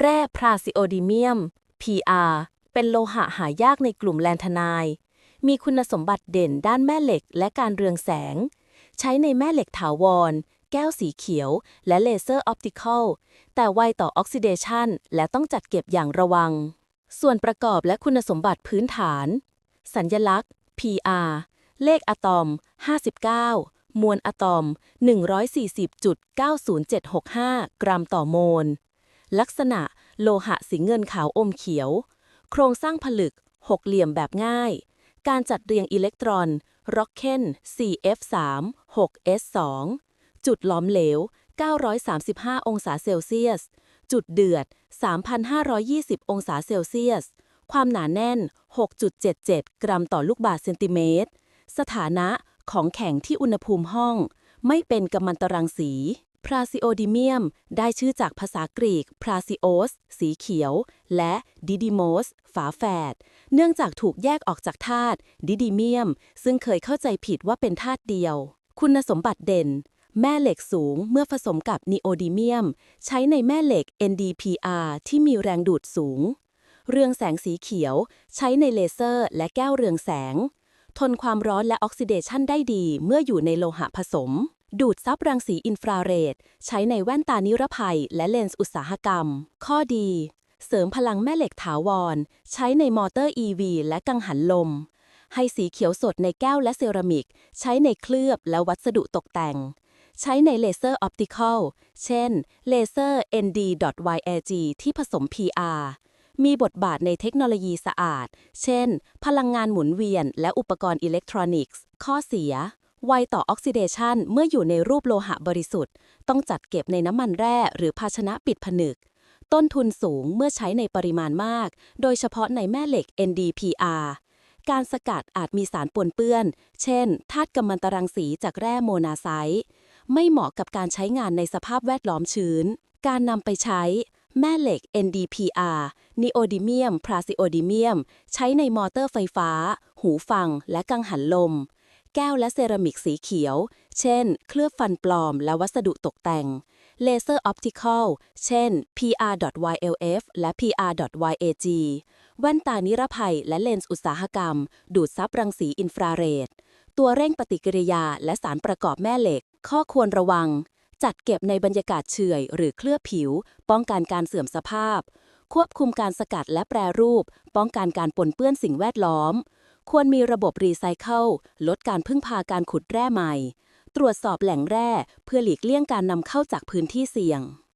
แร่พราซิโอดิเมียม PR เป็นโลหะหายากในกลุ่มแลนทนาย มีคุณสมบัติเด่นด้านแม่เหล็กและการเรืองแสง ใช้ในแม่เหล็กถาวร แก้วสีเขียว และเลเซอร์ออปติคอล แต่ไวต่อออกซิเดชันและต้องจัดเก็บอย่างระวัง ส่วนประกอบและคุณสมบัติพื้นฐาน สัญญลักษณ์ PR เลขอะตอม 59 มวลอะตอม 140.90765 กรัมต่อโมล ลักษณะโลหะสีเงินขาวอมเขียว โครงสร้างผลึก หกเหลี่ยมแบบง่าย การจัดเรียงอิเล็กตรอนร็อกเคน 4f3 6s2 จุดหล้อมเหลว 935 องศาเซลเซียส จุดเดือด 3,520 องศาเซลเซียส ความหนาแน่น 6.77 กรัมต่อลูกบาศก์เซนติเมตร สถานะของแข็งที่อุณหภูมิห้อง ไม่เป็นกัมมันตรังสี พราซิโอดิเมียม ได้ชื่อจากภาษากรีกพราซิโอสสีเขียว และดิดิโมสฝาแฝด เนื่องจากถูกแยกออกจากธาตุดิดิเมียม ซึ่งเคยเข้าใจผิดว่าเป็นธาตุเดียว คุณสมบัติเด่น แม่เหล็กสูงเมื่อผสมกับนีโอดิเมียม ใช้ในแม่เหล็ก NdPr ที่มีแรงดูดสูง เรืองแสงสีเขียว ใช้ในเลเซอร์และแก้วเรืองแสง ทนความร้อนและออกซิเดชันได้ดีเมื่ออยู่ในโลหะผสม ดูดซับรังสีอินฟราเรด ใช้ในแว่นตานิรภัย และเลนส์อุตสาหกรรม ข้อดี เสริมพลังแม่เหล็กถาวร ใช้ในมอเตอร์ EV และกังหันลม ให้สีเขียวสดในแก้วและเซรามิก ใช้ในเคลือบและวัสดุตกแต่ง ใช้ในเลเซอร์ออปติคอล เช่น เลเซอร์ ND.YAG ที่ผสม PR มีบทบาทในเทคโนโลยีสะอาด เช่น พลังงานหมุนเวียนและอุปกรณ์อิเล็กทรอนิกส์ ข้อเสีย ไวต่อออกซิเดชันเมื่ออยู่ในรูปโลหะบริสุทธิ์ ต้องจัดเก็บในน้ำมันแร่หรือภาชนะปิดผนึก ต้นทุนสูงเมื่อใช้ในปริมาณมาก โดยเฉพาะในแม่เหล็ก NdPr การสกัดอาจมีสารปนเปื้อน เช่นธาตุกัมมันตรังสีจากแร่โมนาไซต์ไม่เหมาะกับการใช้งานในสภาพแวดล้อมชื้น การนำไปใช้ แม่เหล็ก NdPr นีโอดิเมียม พราซิโอดิเมียม ใช้ในมอเตอร์ไฟฟ้า หูฟัง และกังหันลม แก้วและเซรามิกสีเขียว เช่น เคลือบฟันปลอมและวัสดุตกแต่ง เลเซอร์ออปติคอล เช่น PR.YLF และ PR.YAG แว่นตานิรภัยและเลนส์อุตสาหกรรม ดูดซับรังสีอินฟราเรด ตัวเร่งปฏิกิริยาและสารประกอบแม่เหล็ก ข้อควรระวัง จัดเก็บในบรรยากาศเฉื่อยหรือเคลือบผิว ป้องกันการเสื่อมสภาพ ควบคุมการสกัดและแปรรูป ป้องกันการปนเปื้อนสิ่งแวดล้อม ควรมีระบบรีไซเคิลลดการพึ่งพาการขุดแร่ใหม่ ตรวจสอบแหล่งแร่เพื่อหลีกเลี่ยงการนำเข้าจากพื้นที่เสี่ยง